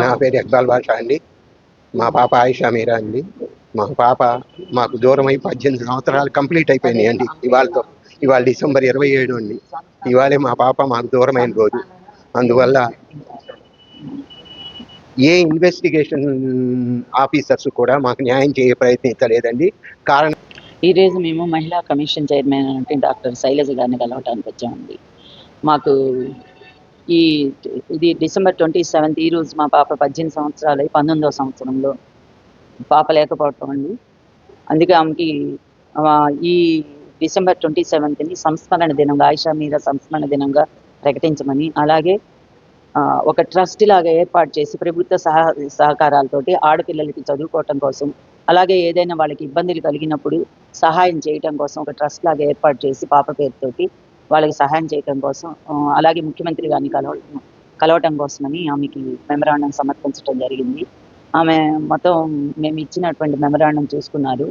నా పేరు ఇక్బాల్ బాషా అండి. మా పాప ఆయిషా మీరా అండి. మా పాప మాకు దూరమై పద్దెనిమిది సంవత్సరాలు కంప్లీట్ అయిపోయినాయి అండి. ఇవాళతో ఇవాళ డిసెంబర్ ఇరవై ఏడు అండి. ఇవాళే మా పాప మాకు దూరమైన రోజు. అందువల్ల ఏ ఇన్వెస్టిగేషన్ ఆఫీసర్స్ కూడా మాకు న్యాయం చేయ ప్రయత్నించలేదండి. కారణం ఈ రోజు మేము మహిళా కమిషన్ చైర్మన్ అంటే డాక్టర్ శైలజ గారిని కలవటానికి వచ్చామండి. మాకు ఈ ఇది డిసెంబర్ ట్వంటీ సెవెంత్ ఈ రోజు మా పాప పద్దెనిమిది సంవత్సరాలు పంతొమ్మిదవ సంవత్సరంలో పాప లేకపోవటం అండి. అందుకే ఆమెకి ఈ డిసెంబర్ ట్వంటీ సెవెంత్ని సంస్మరణ దినంగా ఆయిషా మీద సంస్మరణ దినంగా ప్రకటించమని అలాగే ఒక ట్రస్ట్ లాగా ఏర్పాటు చేసి ప్రభుత్వ సహ సహకారాలతోటి ఆడపిల్లలకి చదువుకోవటం కోసం అలాగే ఏదైనా వాళ్ళకి ఇబ్బందులు కలిగినప్పుడు సహాయం చేయటం కోసం ఒక ట్రస్ట్ లాగా ఏర్పాటు చేసి పాప పేరుతోటి వాళ్ళకి సహాయం చేయటం కోసం అలాగే ముఖ్యమంత్రి గారిని కలవ కలవటం కోసమని ఆమెకి మెమరాండం సమర్పించడం జరిగింది. ఆమె మొత్తం మేము ఇచ్చినటువంటి మెమరాండం చూసుకున్నారు.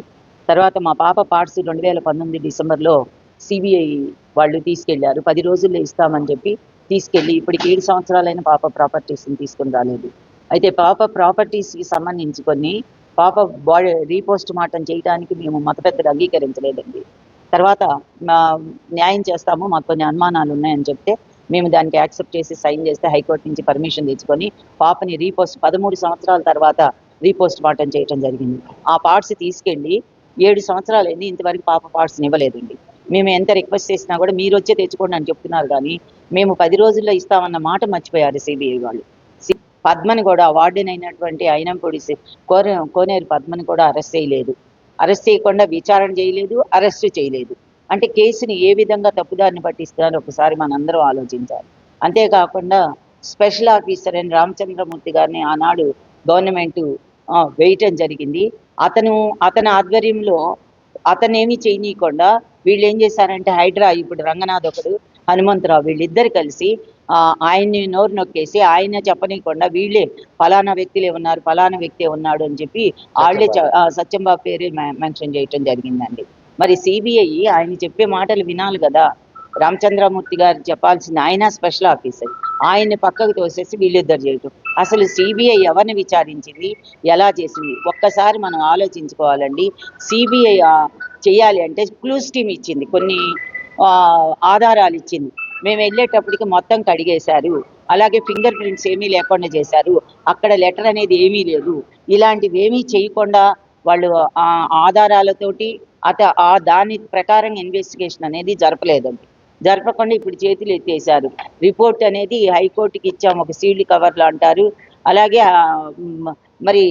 తర్వాత మా పాప పార్ట్స్ రెండు వేల పంతొమ్మిది డిసెంబర్లో సిబిఐ వాళ్ళు తీసుకెళ్ళారు. పది రోజుల్లో ఇస్తామని చెప్పి తీసుకెళ్ళి ఇప్పటికి ఏడు సంవత్సరాలైన పాప ప్రాపర్టీస్ని తీసుకుని రాలేదు. అయితే పాప ప్రాపర్టీస్కి సంబంధించి కొన్ని పాప బాడీ రీపోస్ట్ మార్టం చేయడానికి మేము మత పెద్దలు అంగీకరించలేదండి. తర్వాత మా న్యాయం చేస్తాము మాకు కొన్ని అనుమానాలు ఉన్నాయని చెప్తే మేము దానికి యాక్సెప్ట్ చేసి సైన్ చేస్తే హైకోర్టు నుంచి పర్మిషన్ తెచ్చుకొని పాపని రీపోస్ట్ పదమూడు సంవత్సరాల తర్వాత రీపోస్ట్ మార్టం చేయటం జరిగింది. ఆ పార్ట్స్ తీసుకెళ్ళి ఏడు సంవత్సరాలు అయింది ఇంతవరకు పాప పార్ట్స్ని ఇవ్వలేదండి. మేము ఎంత రిక్వెస్ట్ చేసినా కూడా మీరు వచ్చే తెచ్చుకోండి అని చెప్తున్నారు కానీ మేము పది రోజుల్లో ఇస్తామన్న మాట మర్చిపోయారు సిబిఐ వాళ్ళు. పద్మని కూడా వార్డెన్ అయినటువంటి అయినంపొడి కోనే కోనేరు పద్మని కూడా అరెస్ట్ చేయలేదు. అరెస్ట్ చేయకుండా విచారణ చేయలేదు అరెస్ట్ చేయలేదు. అంటే కేసుని ఏ విధంగా తప్పుదారిని పట్టిస్తున్నారో ఒకసారి మనందరం ఆలోచించాలి. అంతేకాకుండా స్పెషల్ ఆఫీసర్ అయిన రామచంద్రమూర్తి గారిని ఆనాడు గవర్నమెంట్ వేయటం జరిగింది. అతను అతని ఆధ్వర్యంలో అతనేమి చేయనీయకుండా వీళ్ళు ఏం చేశారంటే హైడ్రా ఇప్పుడు రంగనాథ్ ఒకడు హనుమంతరావు వీళ్ళిద్దరు కలిసి ఆయన్ని నోరు నొక్కేసి ఆయన చెప్పనీయకుండా వీళ్ళే ఫలానా వ్యక్తులే ఉన్నారు ఫలానా వ్యక్తే ఉన్నాడు అని చెప్పి వాళ్ళే సత్యంబాబు పేరు మెన్షన్ చేయటం జరిగిందండి. మరి సిబిఐ ఆయన చెప్పే మాటలు వినాలి కదా. రామచంద్రమూర్తి గారు చెప్పాల్సింది ఆయన స్పెషల్ ఆఫీసర్. ఆయన్ని పక్కకు తోసేసి వీళ్ళిద్దరు చేయటం. అసలు సిబిఐ ఎవరిని విచారించింది ఎలా చేసింది? ఒక్కసారి మనం ఆలోచించుకోవాలండి. సిబిఐ చేయాలి అంటే క్లూస్ టీమ్ ఇచ్చింది కొన్ని ఆధారాలు ఇచ్చింది. మేము వెళ్ళేటప్పటికి మొత్తం కడిగేశారు. అలాగే ఫింగర్ ప్రింట్స్ ఏమీ లేకుండా చేశారు. అక్కడ లెటర్ అనేది ఏమీ లేదు. ఇలాంటివి ఏమీ చేయకుండా వాళ్ళు ఆ ఆధారాలతోటి అత ఆ దాని ప్రకారం ఇన్వెస్టిగేషన్ అనేది జరపలేదండి. జరపకుండా ఇప్పుడు చేతులు ఎత్తేసారు రిపోర్ట్ అనేది హైకోర్టుకి ఇచ్చాము. ఒక సీల్డ్ కవర్లు అంటారు. అలాగే మరి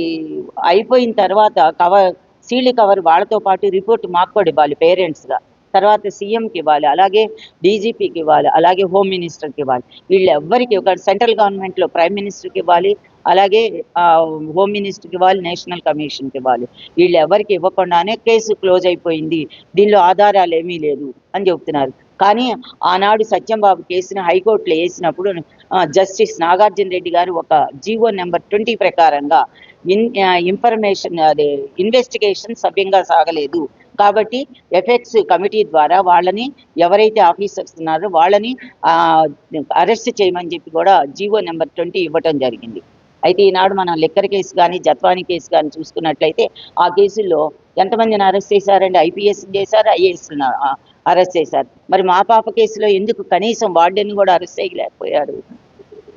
అయిపోయిన తర్వాత కవర్ సీల్డ్ కవర్ వాళ్ళతో పాటు రిపోర్ట్ మాకు కూడా ఇవ్వాలి పేరెంట్స్గా. తర్వాత సీఎంకి ఇవ్వాలి అలాగే డీజీపీకి ఇవ్వాలి అలాగే హోమ్ మినిస్టర్కి ఇవ్వాలి. వీళ్ళు ఎవ్వరికి ఒక సెంట్రల్ గవర్నమెంట్లో ప్రైమ్ మినిస్టర్కి ఇవ్వాలి అలాగే హోమ్ మినిస్టర్కి ఇవ్వాలి నేషనల్ కమిషన్కి ఇవ్వాలి. వీళ్ళు ఎవరికి ఇవ్వకుండానే కేసు క్లోజ్ అయిపోయింది. దీనిలో ఆధారాలు ఏమీ లేదు అని చెప్తున్నారు. కానీ ఆనాడు సత్యంబాబు కేసును హైకోర్టులో వేసినప్పుడు జస్టిస్ నాగార్జున రెడ్డి గారు ఒక జీవో నెంబర్ ట్వంటీ ప్రకారంగా ఇన్ ఇన్ఫర్మేషన్ అదే ఇన్వెస్టిగేషన్ సభ్యంగా సాగలేదు. కాబట్టి ఎఫెక్ట్స్ కమిటీ ద్వారా వాళ్ళని ఎవరైతే ఆఫీసర్స్ ఉన్నారో వాళ్ళని అరెస్ట్ చేయమని చెప్పి కూడా జీవో నెంబర్ ట్వంటీ ఇవ్వటం జరిగింది. అయితే ఈనాడు మనం లెక్కర్ కేసు కానీ జత్వాని కేసు కానీ చూసుకున్నట్లయితే ఆ కేసుల్లో ఎంతమందిని అరెస్ట్ చేశారండి? ఐపీఎస్ చేశారు? ఐఏఎస్ అరెస్ట్ చేశారు. మరి మా పాప కేసులో ఎందుకు కనీసం వార్డెన్ కూడా అరెస్ట్ చేయలేకపోయారు?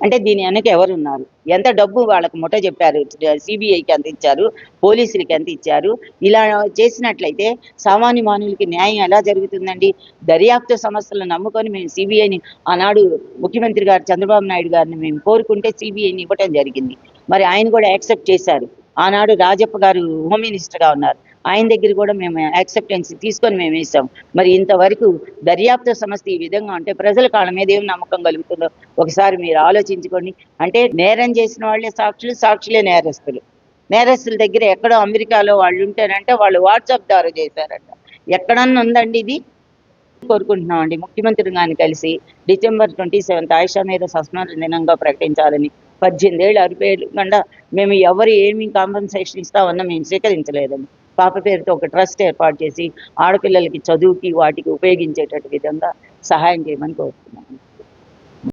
అంటే దీని వెనక ఎవరు ఉన్నారు ఎంత డబ్బు వాళ్ళకు ముఠ చెప్పారు? సిబిఐకి ఎంత ఇచ్చారు? పోలీసులకి ఎంత ఇచ్చారు? ఇలా చేసినట్లయితే సామాన్య మానవులకి న్యాయం ఎలా జరుగుతుందండి? దర్యాప్తు సంస్థలను నమ్ముకొని మేము సిబిఐని ఆనాడు ముఖ్యమంత్రి గారు చంద్రబాబు నాయుడు గారిని మేము కోరుకుంటే సిబిఐని ఇవ్వటం జరిగింది. మరి ఆయన కూడా యాక్సెప్ట్ చేశారు. ఆనాడు రాజప్ప గారు హోమ్ మినిస్టర్గా ఉన్నారు. ఆయన దగ్గర కూడా మేము యాక్సెప్టెన్స్ తీసుకొని మేము వేసాం మరి ఇంతవరకు దర్యాప్తు సంస్థ ఈ విధంగా అంటే ప్రజల కాళ్ళ మీద ఏం నమ్మకం కలుగుతుందో ఒకసారి మీరు ఆలోచించుకోండి. అంటే నేరం చేసిన వాళ్ళే సాక్షులు సాక్షులే నేరస్తులు. నేరస్తుల దగ్గర ఎక్కడో అమెరికాలో వాళ్ళు ఉంటారంటే వాళ్ళు వాట్సాప్ ద్వారా చేశారంట. ఎక్కడన్నా ఉందండి ఇది? కోరుకుంటున్నామండి. ముఖ్యమంత్రి గారిని కలిసి డిసెంబర్ ట్వంటీ సెవెంత్ ఆయుషా మీద సస్మరణ దినంగా ప్రకటించాలని పద్దెనిమిది ఏళ్ళు అరిపేయకుండా మేము ఎవరు ఏమి కాంపన్సేషన్ ఇస్తామన్నా మేము స్వీకరించలేదండి. పాప పేరుతో ఒక ట్రస్ట్ ఏర్పాటు చేసి ఆడపిల్లలకి చదువుకి వాటికి ఉపయోగించేటట్టు విధంగా సహాయం చేయమని కోరుతున్నాను.